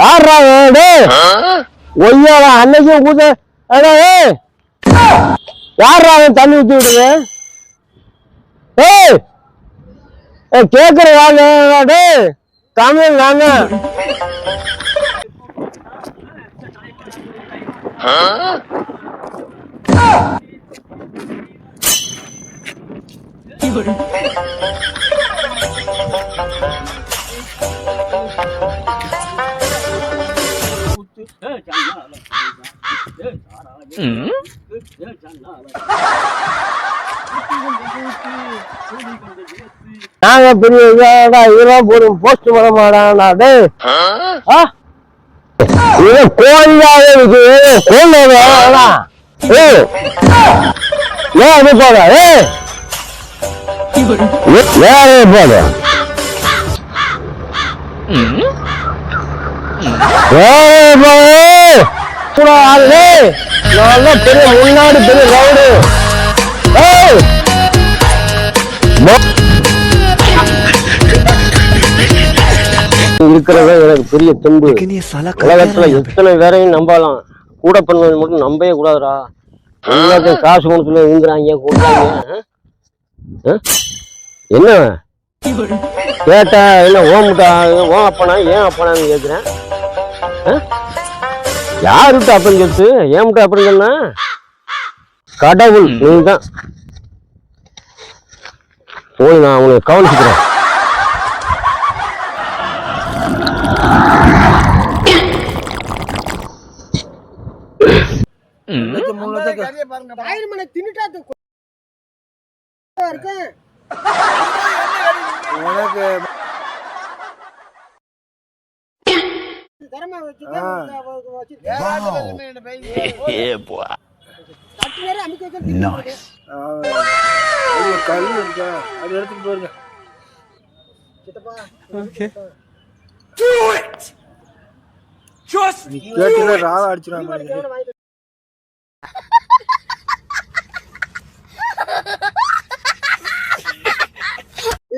யாரா டேய் ஒய்யால அன்னைக்கும் ஏய் யாரா அவன் தண்ணி ஊத்தி விடுங்க ஏய் கேக்குற வாங்க தமிழ் நாங்க. நாங்க பெரிய இதெல்லாம் போடும் போஸ்ட் பண்ண மாட்டானா டே இது இருக்கு கோழி வேணாம் ஏன் அது போத ஏய் ஏன் போத கூடாது. ஆளு நான் பெரிய முன்னாடி பெரிய ரவுடு. இருக்கிறதா எனக்கு பெரிய தெம்பு உலகத்துல எத்தனை பேரையும் நம்பலாம். கூட பண்ணுவது மட்டும் நம்பவே கூடாதுடா. எல்லாத்தையும் காசு கொடுத்துல இருந்துறாங்க கொடுத்தாங்க என்ன? கேட்டா என்ன ஓமுட்டா ஓ அப்பனா ஏன் அப்பனான்னு கேட்குறேன் யாருட்டு அப்பன்னு கேட்டு ஏன் முட்டா அப்படின்னு சொன்னா? கடவுள் நீதான். போய் நான் உனக்கு கவனிச்சுக்கிறேன். உனக்கு அது கல் இருக்கா? அது எடுத்துட்டு போயிருங்க. ராவ வாங்கிட்டு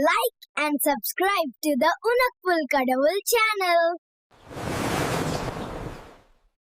like and subscribe to the Unakpul Kadavul channel.